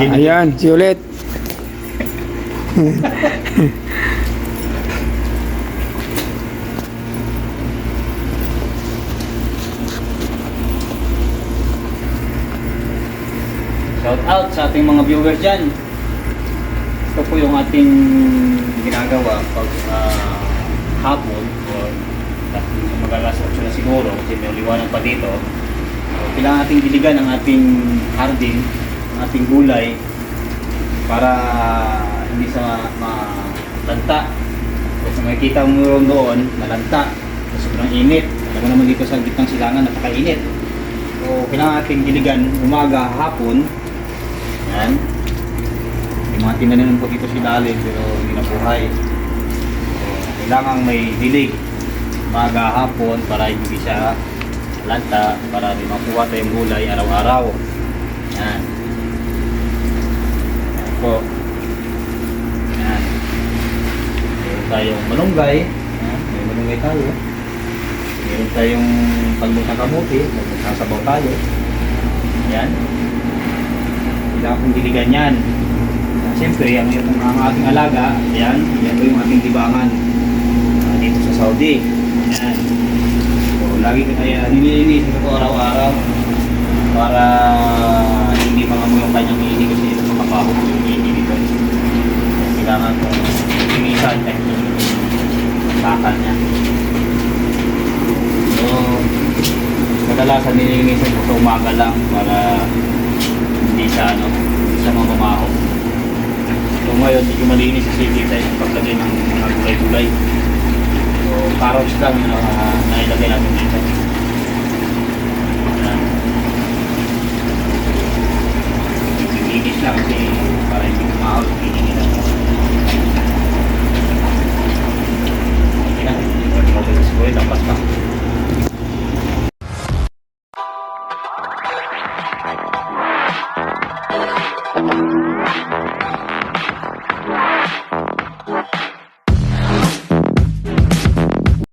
Ayan, si ulit. Shout out sa ating mga viewers dyan. Ito po yung ating ginagawa pag ah, hapon or magalas 8 na siguro kasi may liwanag pa dito. So, kailangan nating diligan ang ating hardin, ating gulay para hindi sa malanta. Kasi makikita mo ron doon, malanta. Sobrang init. Alam mo naman dito sa gitnang silangan, napakainit. So, kailangan nating diligan umaga, hapon. Yan. May mga tinanim po dito si Lalim pero hindi nabuhay. So, kailangan may dilig umaga, hapon para hindi siya lanta para di makuha tayong gulay araw-araw. Yan. Po. Yan. Meron tayong malunggay. May malunggay tayo. Meron tayong palbutang kamuti. Magsasabaw tayo. Yan. Kailangan kong diligan yan. Siyempre, ang, ang, ating alaga, yan, yan po yung ating libangan ah, dito sa Saudi. Yan. So, lagi ko kaya nililinis ko araw-araw para Santa Sakal niya. So, kadalasan nilinisan ko sa umaga lang para hindi siya, ano, hindi siya mamamaho. So, ngayon, medyo malinis sa sikita yung paglagay ng mga gulay-gulay. So, carrots lang na uh, nailagay natin dito. Linis lang kasi para hindi kumahal.